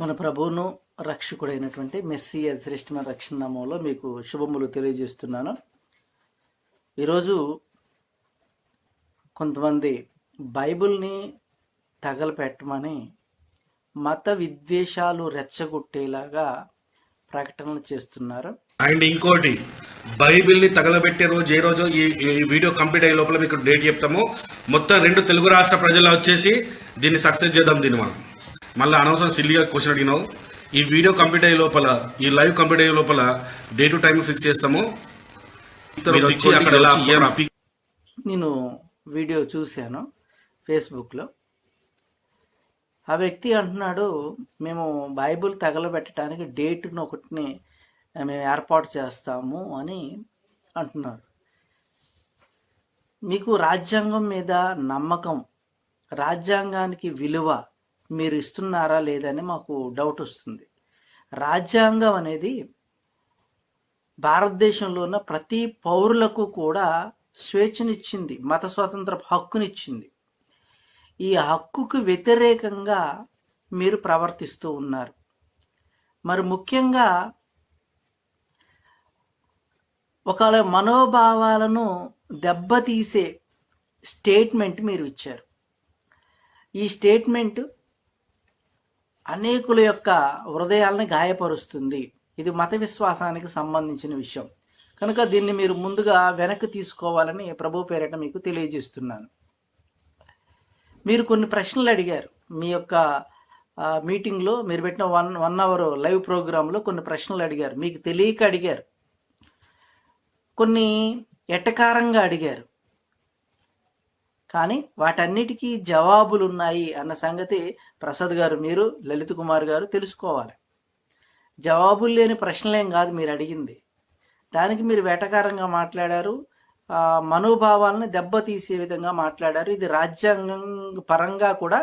మన ప్రభువును రక్షకుడైనటువంటి మెస్సీ శ్రేష్టమైన రక్షణ నామంలో మీకు శుభములు తెలియజేస్తున్నాను. ఈరోజు కొంతమంది బైబిల్ని తగలపెట్టమని మత విద్వేషాలు రెచ్చగొట్టేలాగా ప్రకటనలు చేస్తున్నారు. అండ్ ఇంకోటి బైబిల్ని తగలబెట్టే రోజు ఏ రోజు ఈ ఈ వీడియో కంప్లీట్ అయ్యే లోపల మీకు డేట్ చెప్తాము. మొత్తం రెండు తెలుగు రాష్ట్ర ప్రజలు వచ్చేసి దీన్ని సక్సెస్ చేద్దాం దీన్ని మనం. మళ్ళీ అనవసరం సిల్లిగా క్వశ్చన్ అడిగినావు. ఈ వీడియో కంప్లీట్ అయ్యే లోపల ఈ లైవ్ కంప్లీట్ అయ్యే లోపల డే టు టైం ఫిక్స్ చేస్తాము. నేను వీడియో చూశాను ఫేస్బుక్లో ఆ వ్యక్తి అంటున్నాడు మేము బైబిల్ తగలబెట్టడానికి డేట్ను ఒకటిని మేము ఏర్పాటు చేస్తాము అని అంటున్నారు మీకు రాజ్యాంగం మీద నమ్మకం రాజ్యాంగానికి విలువ మీరు ఇస్తున్నారా లేదని మాకు డౌట్ వస్తుంది. రాజ్యాంగం అనేది భారతదేశంలో ఉన్న ప్రతి పౌరులకు కూడా స్వేచ్ఛనిచ్చింది మత స్వాతంత్ర హక్కునిచ్చింది. ఈ హక్కుకు వ్యతిరేకంగా మీరు ప్రవర్తిస్తూ ఉన్నారు. మరి ముఖ్యంగా ఒకవేళ మనోభావాలను దెబ్బతీసే స్టేట్మెంట్ మీరు ఇచ్చారు ఈ స్టేట్మెంట్ అనేకుల యొక్క హృదయాలను గాయపరుస్తుంది. ఇది మత విశ్వాసానికి సంబంధించిన విషయం. కనుక దీన్ని మీరు ముందుగా వెనక్కి తీసుకోవాలని ప్రభు పేరిట మీకు తెలియజేస్తున్నాను. మీరు కొన్ని ప్రశ్నలు అడిగారు. మీ యొక్క మీటింగ్లో మీరు పెట్టిన వన్ వన్ అవర్ లైవ్ ప్రోగ్రాంలో కొన్ని ప్రశ్నలు అడిగారు. మీకు తెలియక అడిగారు. కొన్ని ఎటకారంగా అడిగారు. కానీ వాటన్నిటికీ జవాబులు ఉన్నాయి అన్న సంగతి ప్రసాద్ గారు మీరు లలిత్ కుమార్ గారు తెలుసుకోవాలి. జవాబులు లేని ప్రశ్నలేం కాదు మీరు అడిగింది. దానికి మీరు వేటకారంగా మాట్లాడారు. మనోభావాలను దెబ్బతీసే విధంగా మాట్లాడారు. ఇది రాజ్యాంగం పరంగా కూడా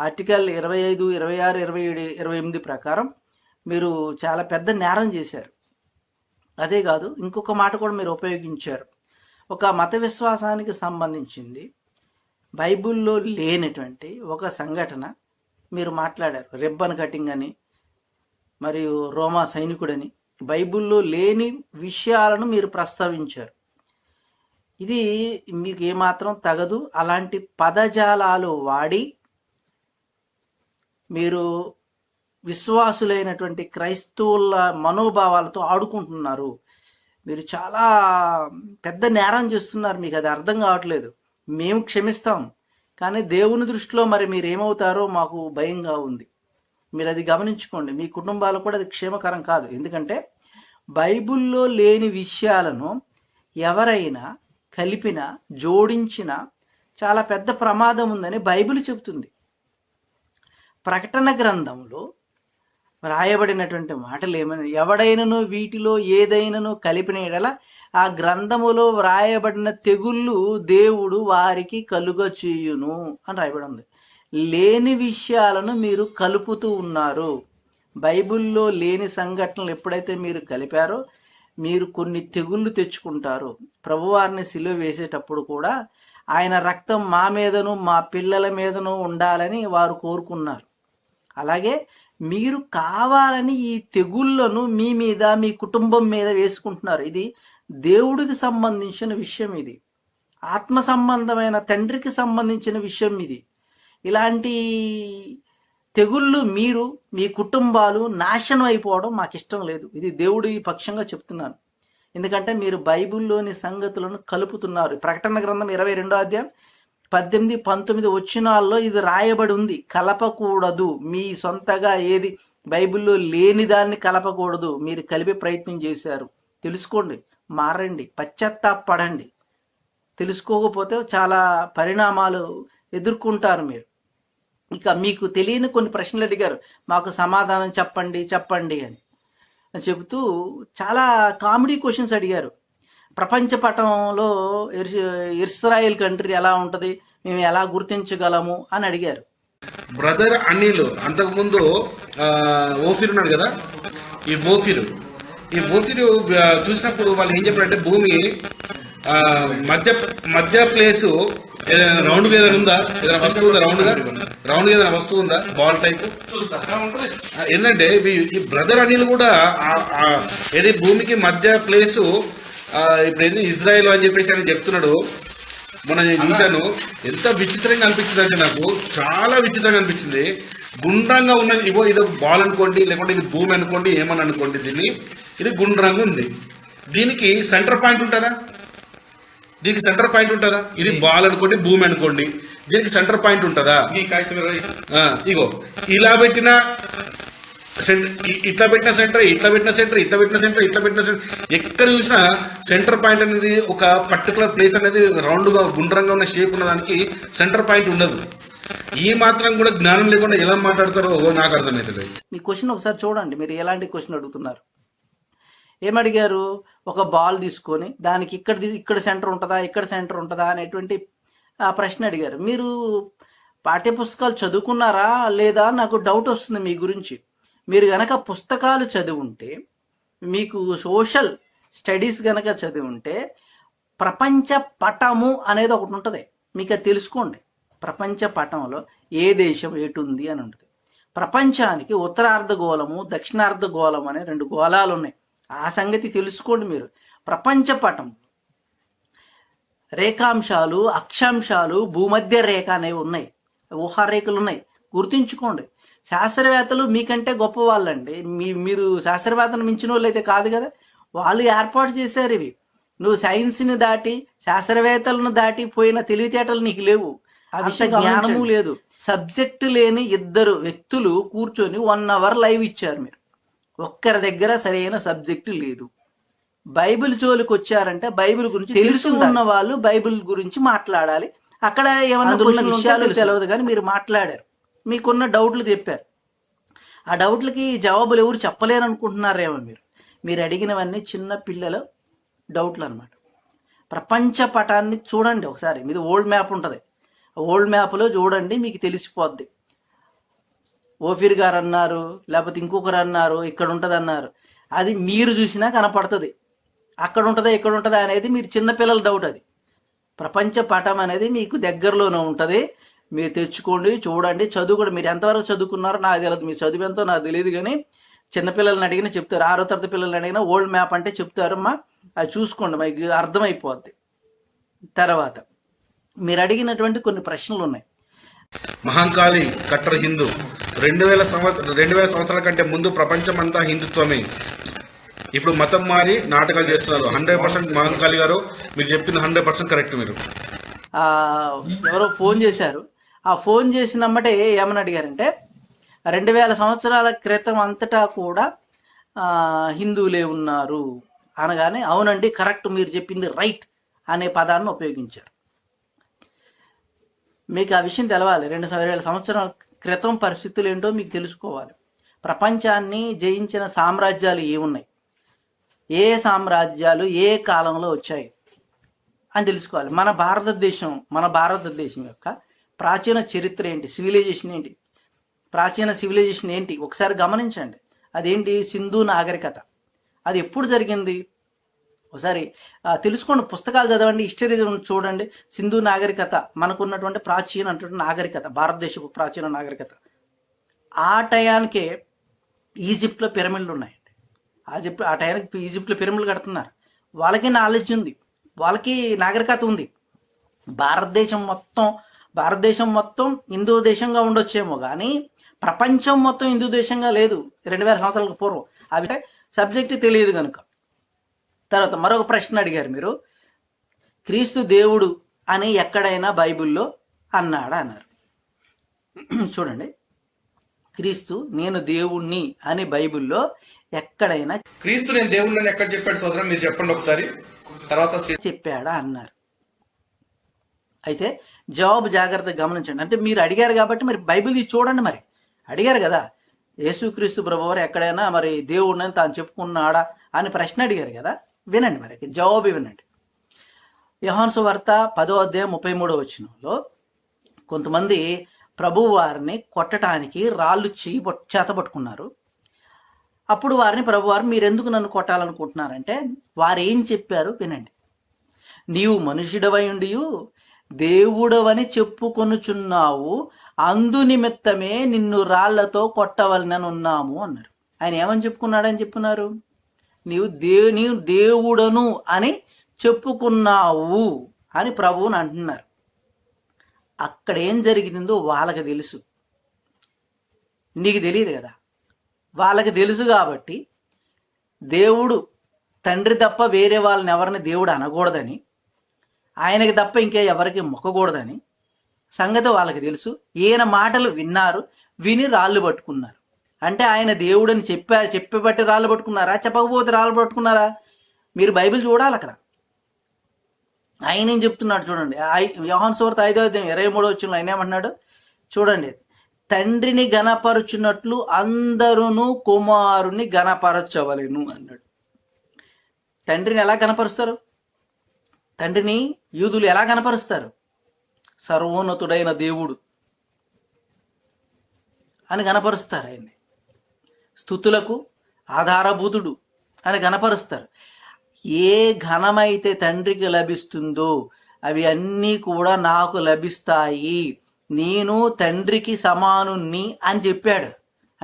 ఆర్టికల్ ఇరవై ఐదు ఇరవై ఆరు ఇరవై ఏడు ఇరవై ఎనిమిది ప్రకారం మీరు చాలా పెద్ద నేరం చేశారు. అదే కాదు ఇంకొక మాట కూడా మీరు ఉపయోగించారు. ఒక మత విశ్వాసానికి సంబంధించింది. బైబిల్లో లేనటువంటి ఒక సంఘటన మీరు మాట్లాడారు. రిబ్బన్ కటింగ్ అని మరియు రోమా సైనికుడని. బైబిల్లో లేని విషయాలను మీరు ప్రస్తావించారు. ఇది మీకు ఏమాత్రం తగదు. అలాంటి పదజాలాలు వాడి మీరు విశ్వాసులైనటువంటి క్రైస్తవుల మనోభావాలతో ఆడుకుంటున్నారు. మీరు చాలా పెద్ద నేరం చేస్తున్నారు. మీకు అది అర్థం కావట్లేదు. మేము క్షమిస్తాం. కానీ దేవుని దృష్టిలో మరి మీరు ఏమవుతారో మాకు భయంగా ఉంది. మీరు అది గమనించుకోండి. మీ కుటుంబాలు కూడా అది క్షేమకరం కాదు. ఎందుకంటే బైబిల్లో లేని విషయాలను ఎవరైనా కలిపిన జోడించిన చాలా పెద్ద ప్రమాదం ఉందని బైబిల్ చెబుతుంది. ప్రకటన గ్రంథంలో వ్రాయబడినటువంటి మాటలు ఏమైనా ఎవడైనను వీటిలో ఏదైనను కలిపిన ఎడల ఆ గ్రంథములో వ్రాయబడిన తెగుళ్ళు దేవుడు వారికి కలుగ చేయును అని రాయబడి ఉంది లేని విషయాలను మీరు కలుపుతూ ఉన్నారు. బైబిల్లో లేని సంఘటనలు ఎప్పుడైతే మీరు కలిపారో మీరు కొన్ని తెగుళ్ళు తెచ్చుకుంటారు. ప్రభువారిని సిలువ వేసేటప్పుడు కూడా ఆయన రక్తం మా మీదను మా పిల్లల మీదను ఉండాలని వారు కోరుకున్నారు. అలాగే మీరు కావాలని ఈ తెగుళ్ళను మీ మీద మీ కుటుంబం మీద వేసుకుంటున్నారు. ఇది దేవుడికి సంబంధించిన విషయం ఇది. ఆత్మ సంబంధమైన తండ్రికి సంబంధించిన విషయం ఇది. ఇలాంటి తెగుళ్ళు మీరు మీ కుటుంబాలు నాశనం అయిపోవడం మాకు ఇష్టం లేదు. ఇది దేవుడి పక్షంగా చెప్తున్నాను. ఎందుకంటే మీరు బైబిల్లోని సంగతులను కలుపుతున్నారు. ప్రకటన గ్రంథం ఇరవై రెండో అధ్యాయం పద్దెనిమిది పంతొమ్మిది వచ్చినాల్లో ఇది రాయబడి ఉంది కలపకూడదు. మీ సొంతగా ఏది బైబిల్లో లేని దాన్ని కలపకూడదు. మీరు కలిపే ప్రయత్నం చేశారు. తెలుసుకోండి. మారండి పశ్చాత్తాపడండి తెలుసుకోకపోతే చాలా పరిణామాలు ఎదుర్కొంటారు మీరు. ఇక మీకు తెలియని కొన్ని ప్రశ్నలు అడిగారు. మాకు సమాధానం చెప్పండి చెప్పండి అని. చెబుతూ చాలా కామెడీ క్వశ్చన్స్ అడిగారు. ప్రపంచ పటంలో ఇర్ కంట్రీ ఎలా ఉంటుంది? మేము ఎలా గుర్తించగలము? అని అడిగారు. బ్రదర్ అనిల్ అంతకుముందు ఓఫిర్ ఉన్నాడు కదా? ఈ ఓఫిర్. ఈ ఆ, చూసినప్పుడు వాళ్ళు ఏం చెప్పారంటే భూమి మధ్య మధ్య ప్లేస్ ఏదైనా రౌండ్ ఏదైనా ఉందా? ఏదైనా వస్తువు ఉందా రౌండ్గా? రౌండ్ ఏదైనా వస్తువు ఉందా? బాల్ టైప్ ఏంటంటే ఈ- బ్రదర్ అనిల్ కూడా ఏది భూమికి మధ్య ప్లేసు ఇప్పుడు ఏంది ఇజ్రాయెల్ అని చెప్పేసి ఆయన చెప్తున్నాడు. మొన్న నేను చూశాను. ఎంత విచిత్రంగా అనిపించింది అంటే నాకు చాలా విచిత్రంగా అనిపించింది. గుండ్రంగా ఉన్నది. ఇగో ఇది బాల్ అనుకోండి లేకుంటే ఇది భూమి అనుకోండి ఏమని అనుకోండి దీన్ని? ఇది గుండ్రంగా ఉంది. దీనికి సెంటర్ పాయింట్ ఉంటుందా? దీనికి సెంటర్ పాయింట్ ఉంటుందా? ఇది బాల్ అనుకోండి భూమి అనుకోండి. దీనికి సెంటర్ పాయింట్ ఉంటుందా? ఆ, ఇగో ఇలా పెట్టిన సెంటర్ ఇట్లా పెట్టిన సెంటర్ ఇట్లా పెట్టిన సెంటర్ ఇట్లా పెట్టిన సెంటర్ ఇట్లా పెట్టిన సెంటర్ ఎక్కడ చూసినా సెంటర్ పాయింట్ అనేది ఒక పర్టికులర్ ప్లేస్ అనేది రౌండ్గా గుండ్రంగా ఉన్న షేప్ ఉన్న దానికి సెంటర్ పాయింట్ ఉండదు. ఈ మాత్రం కూడా జ్ఞానం లేకుండా ఎలా మాట్లాడతారో నాకు అర్థమవుతుంది మీ క్వశ్చన్ ఒకసారి చూడండి మీరు ఎలాంటి క్వశ్చన్ అడుగుతున్నారు? ఏమడిగారు? ఒక బాల్ తీసుకొని దానికి ఇక్కడ ఇక్కడ సెంటర్ ఉంటుందా? ఇక్కడ సెంటర్ ఉంటుందా? అనేటువంటి ప్రశ్న అడిగారు. మీరు పాఠ్యపుస్తకాలు చదువుకున్నారా? లేదా? నాకు డౌట్ వస్తుంది మీ గురించి. మీరు గనక పుస్తకాలు చదివి ఉంటే మీకు సోషల్ స్టడీస్ గనక చదివి ఉంటే ప్రపంచ పటము అనేది ఒకటి ఉంటుంది. మీకు అది తెలుసుకోండి. ప్రపంచ పటంలో ఏ దేశం ఎటుంది అని ఉంటుంది. ప్రపంచానికి ఉత్తరార్ధ గోళము దక్షిణార్ధ గోళం అనే రెండు గోళాలు ఉన్నాయి. ఆ సంగతి తెలుసుకోండి మీరు. ప్రపంచ పటం. రేఖాంశాలు అక్షాంశాలు భూమధ్య రేఖ అనేవి ఉన్నాయి. ఊహారేఖలు ఉన్నాయి. గుర్తుంచుకోండి. శాస్త్రవేత్తలు మీకంటే గొప్ప వాళ్ళండి మీ మీరు శాస్త్రవేత్తలు మించిన వాళ్ళు అయితే కాదు కదా. వాళ్ళు ఏర్పాటు చేశారు ఇవి. నువ్వు సైన్స్ని దాటి శాస్త్రవేత్తలను దాటి పోయిన తెలివితేటలు నీకు లేవు. అంత జ్ఞానము లేదు. సబ్జెక్ట్ లేని ఇద్దరు వ్యక్తులు కూర్చొని వన్ అవర్ లైవ్ ఇచ్చారు మీరు. ఒక్కరి దగ్గర సరైన సబ్జెక్టు లేదు. బైబిల్ జోలికి వచ్చారంటే బైబిల్ గురించి తెలుసు ఉన్న వాళ్ళు బైబిల్ గురించి మాట్లాడాలి. అక్కడ ఏమన్నా కొన్ని విషయాలు తెలియదు కానీ మీరు మాట్లాడారు. మీకున్న డౌట్లు చెప్పారు. ఆ డౌట్లకి జవాబులు ఎవరు చెప్పలేరు అనుకుంటున్నారేమో మీరు. మీరు అడిగినవన్నీ చిన్న పిల్లల డౌట్లు అనమాట ప్రపంచ పటాన్ని చూడండి ఒకసారి. మీది ఓల్డ్ మ్యాప్ ఉంటుంది. ఓల్డ్ మ్యాప్లో చూడండి మీకు తెలిసిపోద్ది. ఓఫీర్ గారు అన్నారు లేకపోతే ఇంకొకరు అన్నారు ఇక్కడ ఉంటుంది అన్నారు అది మీరు చూసినా కనపడుతుంది. అక్కడ ఉంటుందా ఇక్కడ ఉంటుందా అనేది మీరు చిన్నపిల్లల డౌట్ అది. ప్రపంచ పటం అనేది మీకు దగ్గరలోనే ఉంటుంది. మీరు తెచ్చుకోండి చూడండి చదువు కూడా మీరు ఎంతవరకు చదువుకున్నారో నాకు తెలియదు మీ చదువు ఎంతో నాకు తెలియదు కానీ చిన్నపిల్లల్ని అడిగినా చెప్తారు. ఆరో తరగతి పిల్లల్ని అడిగినా ఓల్డ్ మ్యాప్ అంటే చెప్తారమ్మా. అది చూసుకోండి మీకు అర్థమైపోద్ది. తర్వాత మీరు అడిగినటువంటి కొన్ని ప్రశ్నలు ఉన్నాయి. మహంకాళి కట్టర్ హిందూ. రెండు వేల సంవత్సరం రెండు వేల సంవత్సరాల కంటే ముందు ప్రపంచం అంతా హిందుత్వమే. ఇప్పుడు మతం మారి నాటకాలు చేస్తున్నారు. హండ్రెడ్ పర్సెంట్ మహంకాళి గారు మీరు చెప్పింది హండ్రెడ్ పర్సెంట్ కరెక్ట్ మీరు. ఎవరో ఫోన్ చేశారు. ఆ ఫోన్ చేసినమ్మటే ఏమని అడిగారంటే రెండు వేల సంవత్సరాల క్రితం అంతటా కూడా హిందువులే ఉన్నారు. అనగానే అవునండి కరెక్ట్ మీరు చెప్పింది రైట్ అనే పదాన్ని ఉపయోగించారు. మీకు ఆ విషయం తెలవాలి. రెండు వేల సంవత్సరాల క్రితం పరిస్థితులు ఏంటో మీకు తెలుసుకోవాలి. ప్రపంచాన్ని జయించిన సామ్రాజ్యాలు ఏమున్నాయి? ఏ సామ్రాజ్యాలు ఏ కాలంలో వచ్చాయి అని తెలుసుకోవాలి. మన భారతదేశం మన భారతదేశం యొక్క ప్రాచీన చరిత్ర ఏంటి? సివిలైజేషన్ ఏంటి? ప్రాచీన సివిలైజేషన్ ఏంటి? ఒకసారి గమనించండి. అదేంటి? సింధు నాగరికత. అది ఎప్పుడు జరిగింది? ఒకసారి తెలుసుకోండి పుస్తకాలు చదవండి హిస్టరీ చూడండి. సింధు నాగరికత మనకున్నటువంటి ప్రాచీన అంటే నాగరికత భారతదేశపు ప్రాచీన నాగరికత. ఆ టయానికే ఈజిప్ట్లో పిరమిడ్లు ఉన్నాయండి. ఈజిప్ట్ ఆ టయానికి ఈజిప్ట్లో పిరమిడ్లు కడుతున్నారు. వాళ్ళకి నాలెడ్జ్ ఉంది. వాళ్ళకి నాగరికత ఉంది. భారతదేశం మొత్తం భారతదేశం మొత్తం హిందూ దేశంగా ఉండొచ్చేమో కానీ ప్రపంచం మొత్తం హిందూ దేశంగా లేదు. రెండు వేల సంవత్సరాలకు పూర్వం. అవి సబ్జెక్ట్ తెలియదు కనుక తర్వాత మరొక ప్రశ్న అడిగారు మీరు. క్రీస్తు దేవుడు అని ఎక్కడైనా బైబిల్లో అన్నాడా అన్నారు. చూడండి. క్రీస్తు నేను దేవుణ్ణి అని బైబిల్లో ఎక్కడైనా క్రీస్తు నేను దేవుళ్ళని ఎక్కడ చెప్పాడు సోదరం? మీరు చెప్పండి ఒకసారి. తర్వాత చెప్పాడా అన్నారు. అయితే జవాబు జాగ్రత్తగా గమనించండి. అంటే మీరు అడిగారు కాబట్టి మరి బైబిల్ చూడండి మరి. అడిగారు కదా. యేసుక్రీస్తు ప్రభువారు ఎక్కడైనా మరి దేవుడిని తాను చెప్పుకున్నాడా అని ప్రశ్న అడిగారు కదా. వినండి మరి జవాబు వినండి. యహాన్సు వార్త పదో అధ్యాయం ముప్పై మూడో వచ్చినంలో కొంతమంది ప్రభు వారిని కొట్టడానికి రాళ్ళు చేయి చేత పట్టుకున్నారు. అప్పుడు వారిని ప్రభువారు మీరెందుకు నన్ను కొట్టాలనుకుంటున్నారంటే వారు ఏం చెప్పారు వినండి. నీవు మనుషుడవై ఉండి దేవుడవని చెప్పుకొనుచున్నావు అందు నిమిత్తమే నిన్ను రాళ్ళతో కొట్టవలనని ఉన్నాము అన్నారు. ఆయన ఏమని చెప్పుకున్నాడని చెప్పున్నారు నీవు దే నీవు దేవుడను అని చెప్పుకున్నావు అని ప్రభువుని అంటున్నారు. అక్కడ ఏం జరిగిందో వాళ్ళకి తెలుసు. నీకు తెలియదు కదా? వాళ్ళకి తెలుసు కాబట్టి దేవుడు తండ్రి తప్ప వేరే వాళ్ళని ఎవరిని దేవుడు అనకూడదని ఆయనకి తప్ప ఇంకా ఎవరికి మొక్కకూడదని సంగతి వాళ్ళకి తెలుసు. ఈయన మాటలు విన్నారు విని రాళ్ళు పట్టుకున్నారు. అంటే ఆయన దేవుడని చెప్పా చెప్పబట్టి రాళ్ళు పట్టుకున్నారా? చెప్పకపోతే రాళ్ళు పట్టుకున్నారా? మీరు బైబిల్ చూడాలి అక్కడ. ఆయన ఏం చెప్తున్నాడు చూడండి. వ్యవహాన్ సువర్త ఐదో అధ్యాయం ఇరవై మూడో వచ్చిన ఆయన ఏమంటున్నాడు? చూడండి. తండ్రిని గనపరుచున్నట్లు అందరూ కుమారుని గణపరచవలెను అన్నాడు. తండ్రిని ఎలా కనపరుస్తారు తండ్రిని యూదులు ఎలా కనపరుస్తారు సర్వోన్నతుడైన దేవుడు అని గనపరుస్తారు ఆయన్ని. స్థుతులకు ఆధారభూతుడు అని గనపరుస్తారు ఏ ఘనమైతే తండ్రికి లభిస్తుందో అవి అన్నీ కూడా నాకు లభిస్తాయి. నేను తండ్రికి సమానుణ్ణి అని చెప్పాడు.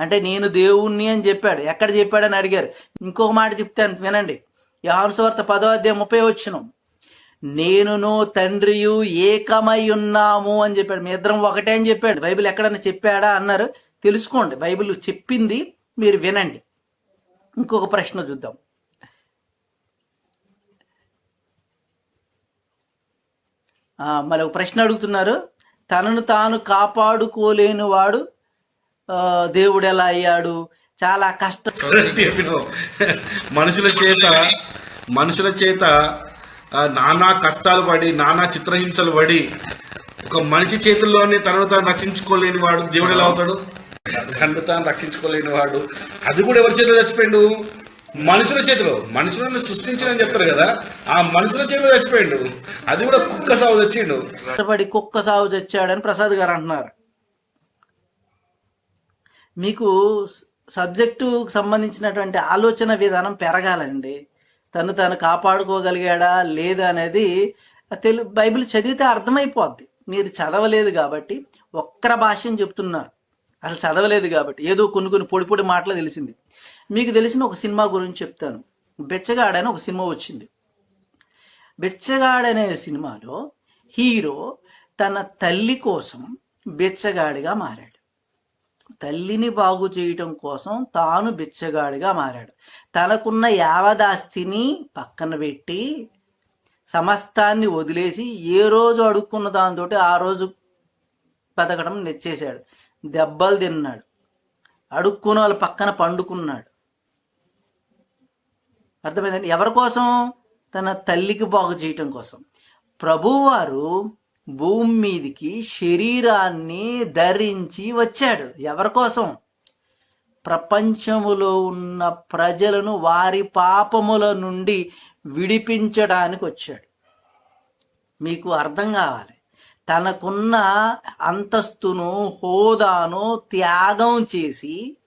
అంటే నేను దేవుణ్ణి అని చెప్పాడు. ఎక్కడ చెప్పాడని అడిగారు. ఇంకొక మాట చెప్తాను వినండి. యాన్సువార్త పదో అధ్యాయం ముప్పై వచ్చినం నేనును తండ్రియు ఏకమై ఉన్నాము అని చెప్పాడు. మీ ఇద్దరం ఒకటే అని చెప్పాడు. బైబిల్ ఎక్కడన్నా చెప్పాడా? అన్నారు. తెలుసుకోండి. బైబిల్ చెప్పింది మీరు వినండి. ఇంకొక ప్రశ్న చూద్దాం. ఆ, మరి ఒక ప్రశ్న అడుగుతున్నారు. తనను తాను కాపాడుకోలేని వాడు ఆ, దేవుడు ఎలా అయ్యాడు? చాలా కష్టం. మనుషుల చేత మనుషుల చేత నానా కష్టాలు పడి నానా చిత్రహింసలు పడి ఒక మనిషి చేతుల్లోనే తనను తాను రక్షించుకోలేని వాడు దేవుడు ఎలా అవుతాడు? తండ్రి తాను రక్షించుకోలేని వాడు. అది కూడా ఎవరి చేతిలో చచ్చిపోయాడు? మనుషుల చేతిలో. మనుషులను సృష్టించని చెప్తారు కదా ఆ మనుషుల చేతిలో చచ్చిపోయాడు. అది కూడా కుక్క సాగు తెచ్చిండు. కష్టపడి కుక్క సాగు తెచ్చాడని ప్రసాద్ గారు అంటున్నారు. మీకు సబ్జెక్టు సంబంధించినటువంటి ఆలోచన విధానం పెరగాలండి. తను తను కాపాడుకోగలిగాడా లేదా అనేది తెలు బైబిల్ చదివితే అర్థమైపోద్ది. మీరు చదవలేదు కాబట్టి ఒక్కర భాష్యం చెప్తున్నారు. అసలు చదవలేదు కాబట్టి ఏదో కొన్ని కొన్ని పొడి పొడి మాటలు తెలిసింది. మీకు తెలిసిన ఒక సినిమా గురించి చెప్తాను. బెచ్చగాడని ఒక సినిమా వచ్చింది. బెచ్చగాడనే సినిమాలో హీరో తన తల్లి కోసం బెచ్చగాడిగా మారాడు. తల్లిని బాగు చేయటం కోసం తాను బిచ్చగాడిగా మారాడు. తనకున్న యావదాస్తిని పక్కన పెట్టి సమస్తాన్ని వదిలేసి ఏ రోజు అడుక్కున్న దాంతో ఆ రోజు బతకడం నెచ్చేశాడు. దెబ్బలు తిన్నాడు. అడుక్కున వాళ్ళ పక్కన పండుకున్నాడు. అర్థమైందండి? ఎవరి కోసం? తన తల్లికి బాగు చేయటం కోసం. ప్రభువారు భూమి మీదికి శరీరాన్ని ధరించి వచ్చాడు. ఎవరి కోసం? ప్రపంచములో ఉన్న ప్రజలను వారి పాపముల నుండి విడిపించడానికి వచ్చాడు. మీకు అర్థం కావాలి. తనకున్న అంతస్తును హోదాను త్యాగం చేసి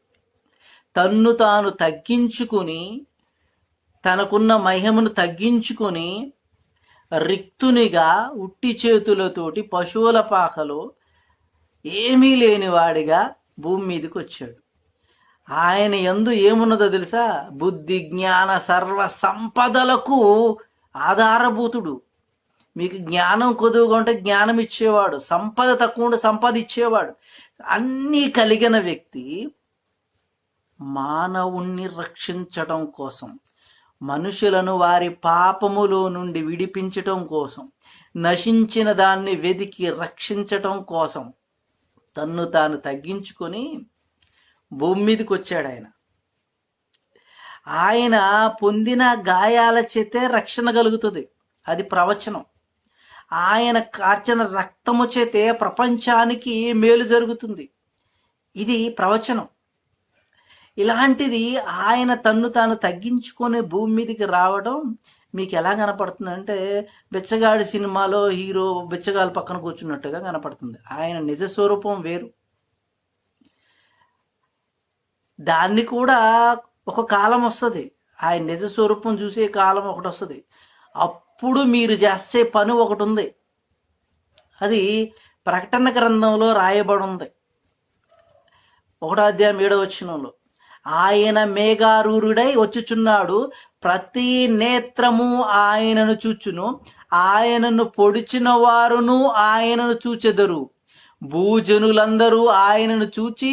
తన్ను తాను తగ్గించుకుని తనకున్న మహిమను తగ్గించుకొని రిక్తునిగా ఉట్టి చేతులతోటి పశువుల పాకలో ఏమీ లేనివాడిగా భూమి మీదకి వచ్చాడు. ఆయన ఎందు ఏమున్నదో తెలుసా? బుద్ధి జ్ఞాన సర్వ సంపదలకు ఆధారభూతుడు. మీకు జ్ఞానం కొదువుగా ఉంటే జ్ఞానం ఇచ్చేవాడు సంపద తక్కువ ఉంటే సంపద ఇచ్చేవాడు. అన్నీ కలిగిన వ్యక్తి మానవుణ్ణి రక్షించటం కోసం మనుషులను వారి పాపములో నుండి విడిపించటం కోసం నశించిన దాన్ని వెదికి రక్షించటం కోసం తన్ను తాను తగ్గించుకొని భూమి మీదకి వచ్చాడు ఆయన. ఆయన పొందిన గాయాల చేతే రక్షణ కలుగుతుంది. అది ప్రవచనం. ఆయన కార్చిన రక్తము చేతే ప్రపంచానికి మేలు జరుగుతుంది. ఇది ప్రవచనం. ఇలాంటిది ఆయన తన్ను తాను తగ్గించుకొని భూమి మీదకి రావడం మీకు ఎలా కనపడుతుంది అంటే బిచ్చగాడి సినిమాలో హీరో బిచ్చగాళ్ళ పక్కన కూర్చున్నట్టుగా కనపడుతుంది. ఆయన నిజ స్వరూపం వేరు. దాన్ని కూడా ఒక కాలం వస్తుంది. ఆయన నిజ స్వరూపం చూసే కాలం ఒకటి వస్తుంది. అప్పుడు మీరు చేసే పని ఒకటి ఉంది అది ప్రకటన గ్రంథంలో రాయబడి ఉంది ఒకటో అధ్యాయం ఏడో వచ్చినంలో ఆయన మేఘారూరుడై వచ్చుచున్నాడు. ప్రతి నేత్రము ఆయనను చూచును. ఆయనను పొడిచిన వారును ఆయనను చూచెదరు. భూజనులందరూ ఆయనను చూచి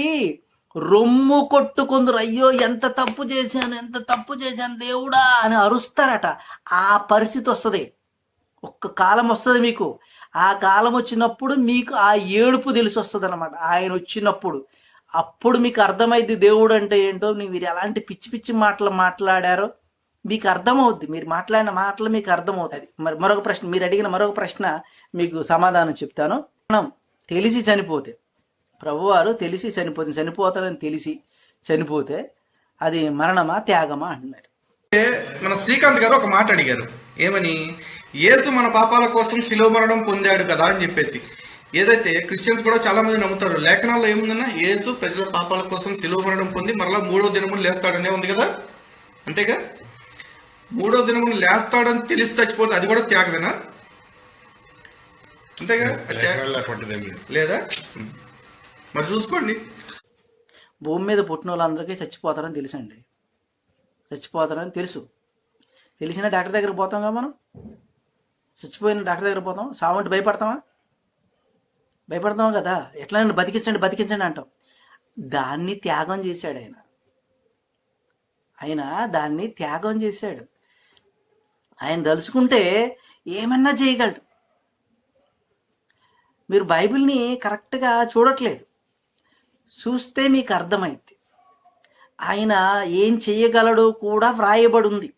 రొమ్ము కొట్టుకుందరు. అయ్యో ఎంత తప్పు చేశాను ఎంత తప్పు చేశాను దేవుడా అని అరుస్తారట. ఆ పరిస్థితి వస్తుంది. ఒక్క కాలం వస్తుంది మీకు. ఆ కాలం వచ్చినప్పుడు మీకు ఆ ఏడుపు తెలిసి వస్తుంది అనమాట ఆయన వచ్చినప్పుడు. అప్పుడు మీకు అర్థమైంది దేవుడు అంటే ఏంటో. మీ- మీరు ఎలాంటి పిచ్చి పిచ్చి మాటలు మాట్లాడారో మీకు అర్థమవుద్ది. మీరు మాట్లాడిన మాటలు మీకు అర్థమవుతుంది మరి మరొక ప్రశ్న మీరు అడిగిన మరొక ప్రశ్న మీకు సమాధానం చెప్తాను. మనం తెలిసి చనిపోతే ప్రభువారు తెలిసి చనిపోతే చనిపోతారని తెలిసి చనిపోతే అది మరణమా త్యాగమా అంటున్నారు. అంటే మన శ్రీకాంత్ గారు ఒక మాట అడిగారు. ఏమని? యేసు మన పాపాల కోసం శిలువ మరణం పొందాడు కదా అని చెప్పేసి. ఏదైతే క్రిస్టియన్స్ కూడా చాలా మంది నమ్ముతారు. లేఖనాల్లో ఏముందన్నా? యేసు ప్రజల పాపాల కోసం శిలువ మరణం పొంది మరలా మూడో దినములు లేస్తాడనే ఉంది కదా? అంతేగా? మూడో దినములు లేస్తాడని తెలిసి చచ్చిపోతే అది కూడా త్యాగమేనా? అంతేగా? లేదు. మరి చూసుకోండి. భూమి మీద పుట్టిన వాళ్ళందరికీ చచ్చిపోతారని తెలుసండి. చచ్చిపోతారని తెలుసు. తెలిసిన డాక్టర్ దగ్గర పోతాం కదా మనం? చచ్చిపోయిన డాక్టర్ దగ్గర పోతాం. సావంటే భయపడతామా? భయపడతాం కదా. ఎట్లా బతికించండి బతికించండి అంటాం. దాన్ని త్యాగం చేశాడు ఆయన. ఆయన దాన్ని త్యాగం చేశాడు. ఆయన తలుచుకుంటే ఏమన్నా చేయగలడు. మీరు బైబిల్ని కరెక్ట్గా చూడట్లేదు. చూస్తే మీకు అర్థమైంది ఆయన ఏం చేయగలడో కూడా వ్రాయబడి ఉంది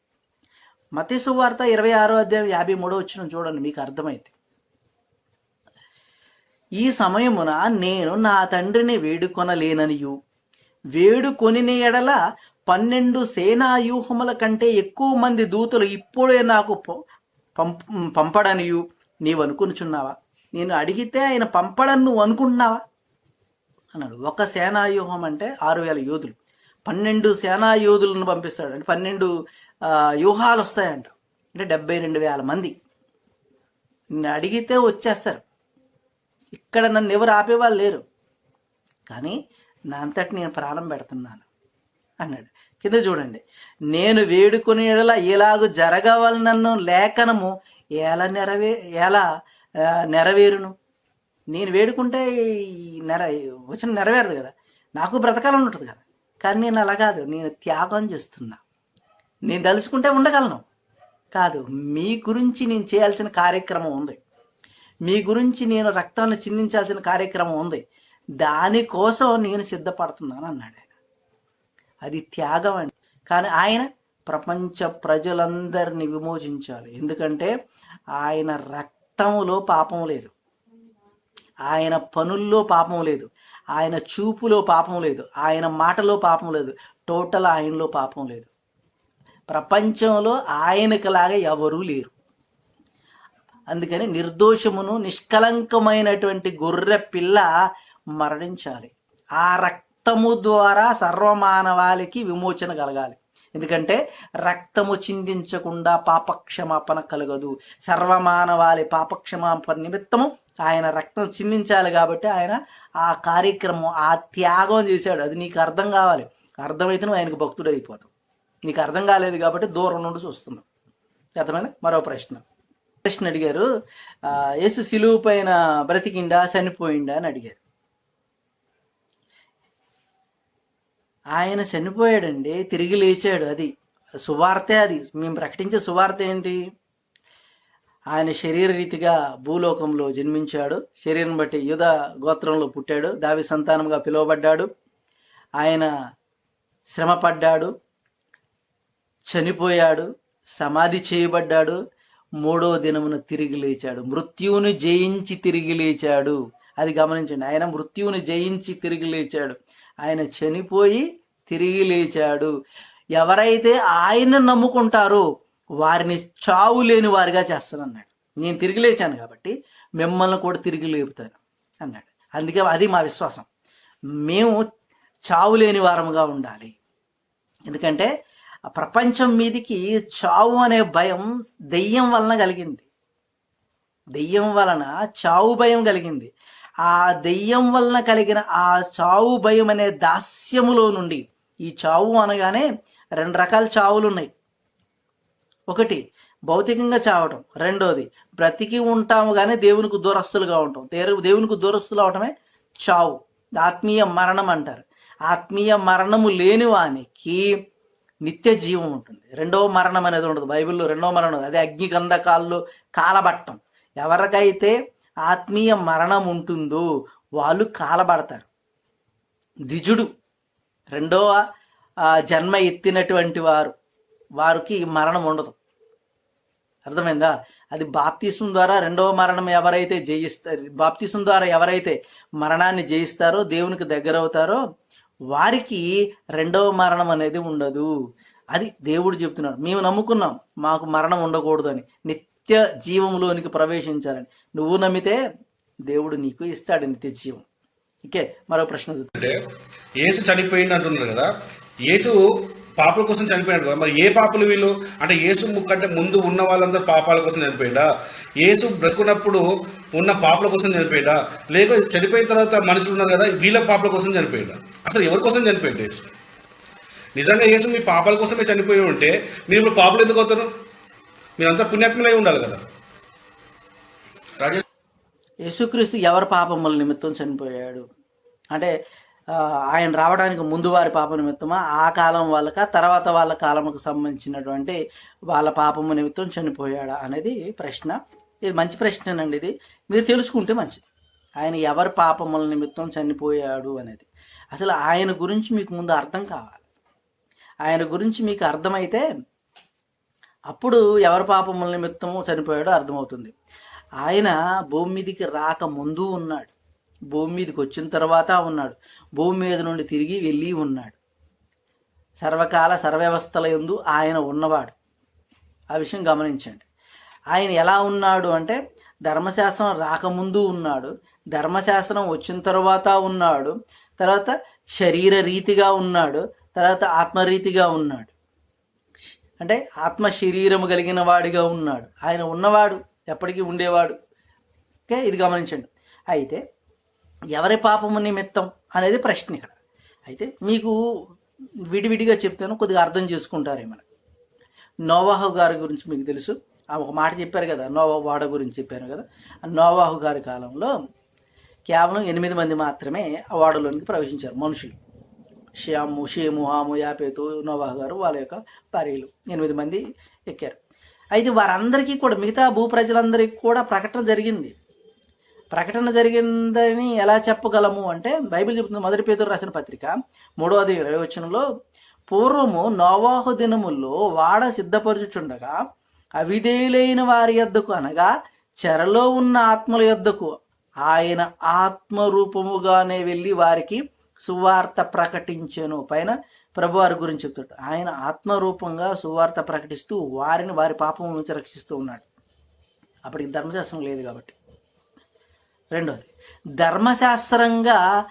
మతి సువార్త ఇరవై ఆరో అధ్యాయం యాభై మూడో వచ్చిన చూడండి మీకు అర్థమైంది ఈ సమయమున నేను నా తండ్రిని వేడుకొనలేననియు. వేడుకొని ఎడల పన్నెండు సేనాయూహముల కంటే ఎక్కువ మంది దూతలు ఇప్పుడే నాకు పంపడనియు. నీవు అనుకునిచున్నావా నేను అడిగితే ఆయన పంపడని నువ్వు అనుకుంటున్నావా? అన్నాడు. ఒక సేనాయూహం అంటే ఆరు వేల యోధులు. పన్నెండు సేనా యోధులను పంపిస్తాడు. అంటే పన్నెండు వ్యూహాలు వస్తాయంట. అంటే డెబ్బై రెండు వేల మంది. నిన్ను అడిగితే వచ్చేస్తారు. ఇక్కడ నన్ను ఎవరు ఆపేవాళ్ళు లేరు. కానీ నా అంతటి నేను ప్రాణం పెడుతున్నాను అన్నాడు. కింద చూడండి. నేను వేడుకుని ఇలాగ జరగవలనన్ను లేఖనము ఎలా నెరవే ఎలా నెరవేరును? నేను వేడుకుంటే ఈ నెర వచ్చిన నెరవేరదు కదా. నాకు బ్రతకాలని ఉంటుంది కదా. కానీ నేను అలా కాదు. నేను త్యాగం చేస్తున్నా. నేను తలుచుకుంటే ఉండగలను. కాదు మీ గురించి నేను చేయాల్సిన కార్యక్రమం ఉంది. మీ గురించి నేను రక్తాన్ని చిందించాల్సిన కార్యక్రమం ఉంది. దానికోసం నేను సిద్ధపడుతున్నాను అన్నాడు ఆయన. అది త్యాగం అండి. కానీ ఆయన ప్రపంచ ప్రజలందరినీ విమోచించాలి. ఎందుకంటే ఆయన రక్తములో పాపం లేదు. ఆయన పనుల్లో పాపం లేదు. ఆయన చూపులో పాపం లేదు. ఆయన మాటలో పాపం లేదు. టోటల్ ఆయనలో పాపం లేదు. ప్రపంచంలో ఆయనకులాగా ఎవరూ లేరు. అందుకని నిర్దోషమును నిష్కలంకమైనటువంటి గొర్రె పిల్ల మరణించాలి. ఆ రక్తము ద్వారా సర్వమానవాళికి విమోచన కలగాలి. ఎందుకంటే రక్తము చిందించకుండా పాపక్షమాపణ కలగదు. సర్వమానవాళి పాపక్షమాపణ నిమిత్తము ఆయన రక్తం చిందించాలి కాబట్టి ఆయన ఆ కార్యక్రమం ఆ త్యాగం చేశాడు. అది నీకు అర్థం కావాలి. అర్థమైతే నువ్వు ఆయనకు భక్తుడు అయిపోతావు. నీకు అర్థం కాలేదు కాబట్టి దూరం నుండి చూస్తున్నావు. అర్థమైనా మరో ప్రశ్న. ప్రశ్న అడిగారు యేసు సిలువు పైన బ్రతికిండా చనిపోయిండా అని అడిగారు. ఆయన చనిపోయాడండి తిరిగి లేచాడు అది. సువార్తే అది. మేము ప్రకటించే సువార్త ఏంటి? ఆయన శరీర రీతిగా భూలోకంలో జన్మించాడు. శరీరం బట్టి యుధ గోత్రంలో పుట్టాడు. దావి సంతానంగా పిలువబడ్డాడు. ఆయన శ్రమపడ్డాడు. చనిపోయాడు. సమాధి చేయబడ్డాడు. మూడో దినమున తిరిగి లేచాడు. మృత్యువుని జయించి తిరిగి లేచాడు. అది గమనించండి. ఆయన మృత్యువుని జయించి తిరిగి లేచాడు. ఆయన చనిపోయి తిరిగి లేచాడు. ఎవరైతే ఆయన నమ్ముకుంటారో వారిని చావు లేని వారిగా చేస్తానన్నాడు నేను తిరిగి లేచాను కాబట్టి మిమ్మల్ని కూడా తిరిగి లేపుతాను అన్నాడు. అందుకే అది మా విశ్వాసం. మేము చావు లేని వారముగా ఉండాలి. ఎందుకంటే ప్రపంచం మీదికి చావు అనే భయం దెయ్యం వలన కలిగింది. దెయ్యం వలన చావు భయం కలిగింది. ఆ దెయ్యం వలన కలిగిన ఆ చావు భయం అనే దాస్యములో నుండి ఈ చావు అనగానే రెండు రకాల చావులు ఉన్నాయి. ఒకటి భౌతికంగా చావటం. రెండోది బ్రతికి ఉంటాము కానీ దేవునికి దూరస్తులుగా ఉంటాం. దేవు- దేవునికి దూరస్తులు అవటమే చావు. ఆత్మీయ మరణం అంటారు. ఆత్మీయ మరణము లేని వానికి నిత్య జీవం ఉంటుంది. రెండవ మరణం అనేది ఉండదు. బైబిల్లో రెండవ మరణం అదే అగ్ని గంధకాల్లో కాలబట్టం. ఎవరికైతే ఆత్మీయ మరణం ఉంటుందో వాళ్ళు కాలబడతారు. ద్విజుడు రెండవ జన్మ ఎత్తినటువంటి వారు వారికి మరణం ఉండదు. అర్థమైందా? అది బాప్తీసం ద్వారా రెండవ మరణం ఎవరైతే జయిస్తారు బాప్తీసం ద్వారా ఎవరైతే మరణాన్ని జయిస్తారో దేవునికి దగ్గర అవుతారో వారికి రెండవ మరణం అనేది ఉండదు. అది దేవుడు చెప్తున్నాడు. మేము నమ్ముకున్నాం మాకు మరణం ఉండకూడదు అని. నిత్య జీవంలోనికి ప్రవేశించాలని. నువ్వు నమ్మితే దేవుడు నీకు ఇస్తాడు నిత్య జీవం. ఓకే? మరో ప్రశ్న చూద్దాం. అంటే యేసు చనిపోయింది అంటున్నారు కదా. యేసు పాపల కోసం చనిపోయాడు కదా మరి ఏ పాపలు వీళ్ళు? అంటే యేసు కంటే ముందు ఉన్న వాళ్ళందరూ పాపాల కోసం చనిపోయిందా యేసు బ్రతుకున్నప్పుడు ఉన్న పాపల కోసం చనిపోయిందా లేక చనిపోయిన తర్వాత మనుషులు ఉన్నారు కదా వీళ్ళ పాపల కోసం చనిపోయిందా అసలు ఎవరి కోసం చనిపోయాడు యేసు? నిజంగా యేసు మీ పాపాల కోసమే చనిపోయి ఉంటే మీరు ఇప్పుడు పాపలు ఎందుకు అవుతారు? మీరంతా పుణ్యాత్మలై ఉండాలి కదా. రాజేష్ యేసుక్రీస్తు ఎవరి పాపముల నిమిత్తం చనిపోయాడు? అంటే ఆయన రావడానికి ముందు వారి పాప నిమిత్తమా? ఆ కాలం వాళ్ళక? తర్వాత వాళ్ళ కాలముకు సంబంధించినటువంటి వాళ్ళ పాపము నిమిత్తం చనిపోయాడా అనేది ప్రశ్న. ఇది మంచి ప్రశ్నేనండి ఇది. మీరు తెలుసుకుంటే మంచిది. ఆయన ఎవరి పాపముల నిమిత్తం చనిపోయాడు అనేది. అసలు ఆయన గురించి మీకు ముందు అర్థం కావాలి. ఆయన గురించి మీకు అర్థమైతే అప్పుడు ఎవరి పాపముల నిమిత్తము చనిపోయాడో అర్థమవుతుంది. ఆయన భూమి మీదకి రాక ముందు ఉన్నాడు. భూమి మీదకి వచ్చిన తర్వాత ఉన్నాడు. భూమి మీద నుండి తిరిగి వెళ్ళి ఉన్నాడు. సర్వకాల సర్వ్యవస్థల ఎందు ఆయన ఉన్నవాడు. ఆ విషయం గమనించండి. ఆయన ఎలా ఉన్నాడు అంటే ధర్మశాస్త్రం రాకముందు ఉన్నాడు. ధర్మశాస్త్రం వచ్చిన తర్వాత ఉన్నాడు. తర్వాత శరీర రీతిగా ఉన్నాడు. తర్వాత ఆత్మరీతిగా ఉన్నాడు. అంటే ఆత్మ శరీరము కలిగిన వాడిగా ఉన్నాడు. ఆయన ఉన్నవాడు ఎప్పటికీ ఉండేవాడు. ఓకే ఇది గమనించండి. అయితే ఎవరి పాపము నిమిత్తం అనేది ప్రశ్న ఇక్కడ. అయితే మీకు విడివిడిగా చెప్తాను కొద్దిగా అర్థం చేసుకుంటారేమని నోవాహు గారి గురించి మీకు తెలుసు. ఆ ఒక మాట చెప్పారు కదా నోవా వాడ గురించి చెప్పాను కదా. ఆ నోవాహు గారి కాలంలో కేవలం ఎనిమిది మంది మాత్రమే ఆ వాడలోనికి ప్రవేశించారు మనుషులు. షియాము షేము హాము యాపేతు నోవాహు గారు వాళ్ళ యొక్క భార్యలు ఎనిమిది మంది ఎక్కారు. అయితే వారందరికీ కూడా మిగతా భూ ప్రజలందరికీ కూడా ప్రకటన జరిగింది. ప్రకటన జరిగిందని ఎలా చెప్పగలము అంటే బైబిల్ చెబుతుంది మొదటి పేదరు రాసిన పత్రిక మూడవది ఇరవై వచనంలో పూర్వము నోవాహు దినముల్లో వాడ సిద్ధపరచుచుండగా అవిధేయులైన వారి యొద్దకు అనగా చెరలో ఉన్న ఆత్మల యొద్దకు ఆయన ఆత్మ రూపముగానే వెళ్ళి వారికి సువార్త ప్రకటించెను. పైన ప్రభువారి గురించి చెప్తాడు ఆయన ఆత్మరూపంగా సువార్త ప్రకటిస్తూ వారిని వారి పాపం నుంచి రక్షిస్తూ ఉన్నాడు. అప్పటికి ధర్మశాస్త్రం లేదు కాబట్టి. రెండోది ధర్మశాస్త్రంగా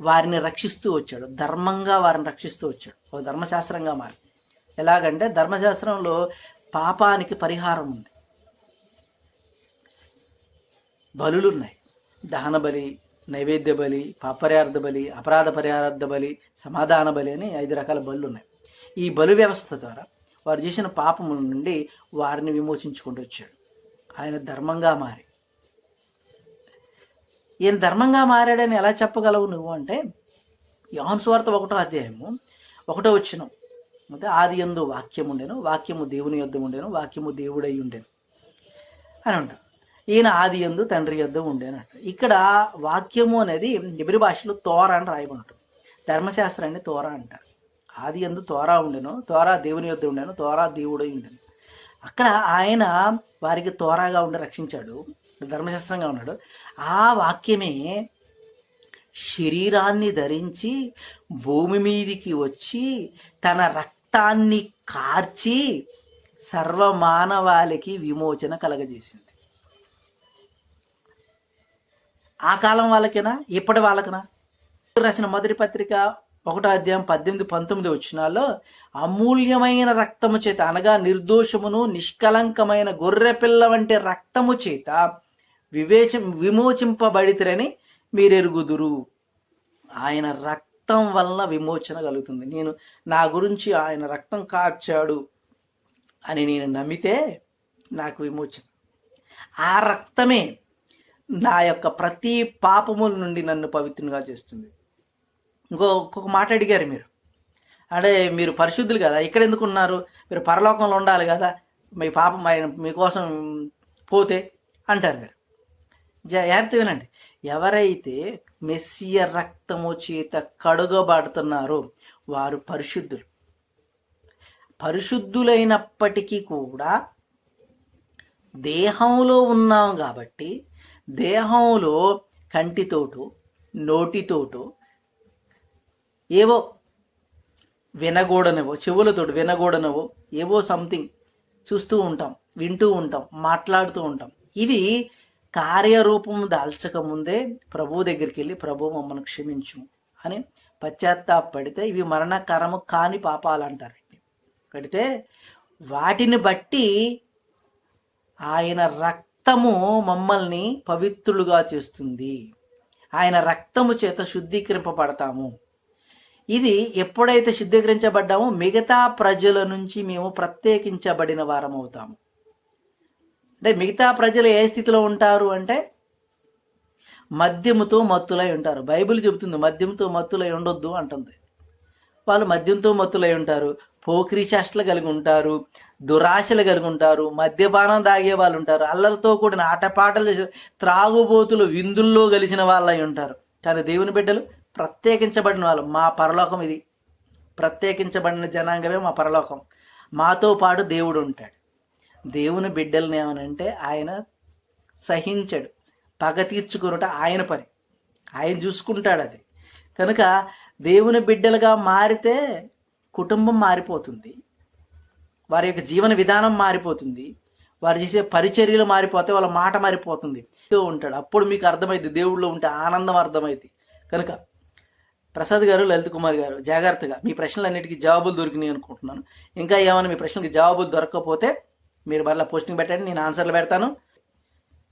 వారిని రక్షిస్తూ వచ్చాడు. ధర్మంగా వారిని రక్షిస్తూ వచ్చాడు. ఒక ధర్మశాస్త్రంగా మారి. ఎలాగంటే ధర్మశాస్త్రంలో పాపానికి పరిహారం ఉంది. బలులున్నాయి. దహన బలి నైవేద్య బలి పాపర్యార్థ బలి అపరాధ పరిహారార్థ బలి సమాధాన బలి అని ఐదు రకాల బలు ఉన్నాయి ఈ బలు వ్యవస్థ ద్వారా వారు చేసిన పాపముల నుండి వారిని విమోచించుకుంటూ వచ్చాడు. ఆయన ధర్మంగా మారి. ఈయన ధర్మంగా మారాడని ఎలా చెప్పగలవు నువ్వు అంటే యోహన్ ఒకటో అధ్యాయము ఒకటో వచ్చిన అంటే ఆది ఎందు వాక్యం ఉండేను వాక్యము దేవుని యొద్ద ఉండేను వాక్యము దేవుడై ఉండేను అని అంట. ఈయన ఆది ఎందు తండ్రి యొద్ద ఉండేను అంట. ఇక్కడ వాక్యము అనేది ఎబిరి భాషలో తోర అని రాయబడి ఉంటుంది ధర్మశాస్త్రాన్ని తోర అంటారు ఆది ఎందు తోరా ఉండెను తోరా దేవుని యొద్ద ఉండేను తోరా దేవుడై ఉండేను. అక్కడ ఆయన వారికి తోరాగా ఉండి రక్షించాడు. ధర్మశాస్త్రంగా ఉన్నాడు. ఆ వాక్యమే శరీరాన్ని ధరించి భూమి మీదికి వచ్చి తన రక్తాన్ని కార్చి సర్వమానవాళికి విమోచన కలగజేసింది. ఆ కాలం వాళ్ళకేనా? ఇప్పటి వాళ్ళకనా? రాసిన మొదటి పత్రిక ఒకటో అధ్యాయం పద్దెనిమిది పంతొమ్మిది వచ్చినాల్లో అమూల్యమైన రక్తము చేత అనగా నిర్దోషమును నిష్కలంకమైన గొర్రె పిల్ల వంటి రక్తము చేత వివేచ విమోచింపబడితిరని మీరెరుగుదురు. ఆయన రక్తం వల్ల విమోచన కలుగుతుంది. నేను నా గురించి ఆయన రక్తం కార్చాడు అని నేను నమ్మితే నాకు విమోచన. ఆ రక్తమే నా యొక్క ప్రతి పాపముల నుండి నన్ను పవిత్రంగా చేస్తుంది. ఇంకో ఇంకొక మాట అడిగారు మీరు. అంటే మీరు పరిశుద్ధులు కదా ఇక్కడ ఎందుకు ఉన్నారు మీరు పరలోకంలో ఉండాలి కదా మీ పాపం ఆయన మీకోసం పోతే అంటారు మీరు. జాగ్రత్త వినండి ఎవరైతే మెస్సియ రక్తము చేత కడుగబడుతున్నారో వారు పరిశుద్ధులు. పరిశుద్ధులైనప్పటికీ కూడా దేహంలో ఉన్నాం కాబట్టి దేహంలో కంటితోటో నోటితోటో ఏవో వినగూడనవో చెవులతో వినగూడనవో ఏవో సంథింగ్ చూస్తూ ఉంటాం వింటూ ఉంటాం మాట్లాడుతూ ఉంటాం. ఇవి కార్యరూపం దాల్చక ముందే ప్రభు దగ్గరికి వెళ్ళి ప్రభు మమ్మల్ని క్షమించు అని పశ్చాత్తాపడితే ఇవి మరణకరము కాని పాపాలు అంటారు కడితే వాటిని బట్టి ఆయన రక్తము మమ్మల్ని పవిత్రులుగా చేస్తుంది. ఆయన రక్తము చేత శుద్ధీకరింపబడతాము. ఇది ఎప్పుడైతే శుద్ధీకరించబడ్డామో మిగతా ప్రజల నుంచి మేము ప్రత్యేకించబడిన వారం అవుతాము అంటే మిగతా ప్రజలు ఏ స్థితిలో ఉంటారు అంటే మద్యముతో మత్తులై ఉంటారు. బైబిల్ చెబుతుంది మద్యంతో మత్తులై ఉండొద్దు అంటుంది. వాళ్ళు మద్యంతో మత్తులై ఉంటారు పోకిరి చేష్టలు కలిగి ఉంటారు దురాశలు కలిగి ఉంటారు మద్యపానం తాగే వాళ్ళు ఉంటారు అల్లరితో కూడిన ఆటపాటలు త్రాగుబోతులు విందుల్లో కలిసిన వాళ్ళై ఉంటారు. కానీ దేవుని బిడ్డలు ప్రత్యేకించబడిన వాళ్ళు మా పరలోకం ఇది. ప్రత్యేకించబడిన జనాంగమే మా పరలోకం. మాతో పాటు దేవుడు ఉంటాడు. దేవుని బిడ్డల్ని ఏమనంటే ఆయన సహించడు. పగ తీర్చుకున్నట ఆయన పని. ఆయన చూసుకుంటాడు అది. కనుక దేవుని బిడ్డలుగా మారితే కుటుంబం మారిపోతుంది. వారి యొక్క జీవన విధానం మారిపోతుంది. వారు చేసే పరిచర్యలు మారిపోతే వాళ్ళ మాట మారిపోతుంది. ఉంటాడు. అప్పుడు మీకు అర్థమైంది దేవుళ్ళో ఉంటే ఆనందం అర్థమైంది కనుక ప్రసాద్ గారు లలిత్ కుమార్ గారు జాగ్రత్తగా మీ ప్రశ్నలన్నిటికీ జవాబులు దొరికినాయి అనుకుంటున్నాను. ఇంకా ఏమైనా మీ ప్రశ్నలకు జవాబులు దొరకకపోతే మీరు మళ్ళీ పోస్టింగ్ పెట్టండి నేను ఆన్సర్లు పెడతాను.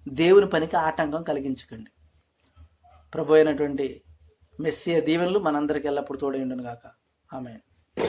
దేవుని పనికి ఆటంకం కలిగించకండి. ప్రభు అయినటువంటి మెస్సియ దీవెనలు మనందరికీ ఎల్లప్పుడు తోడై ఉండును గాక ఆమె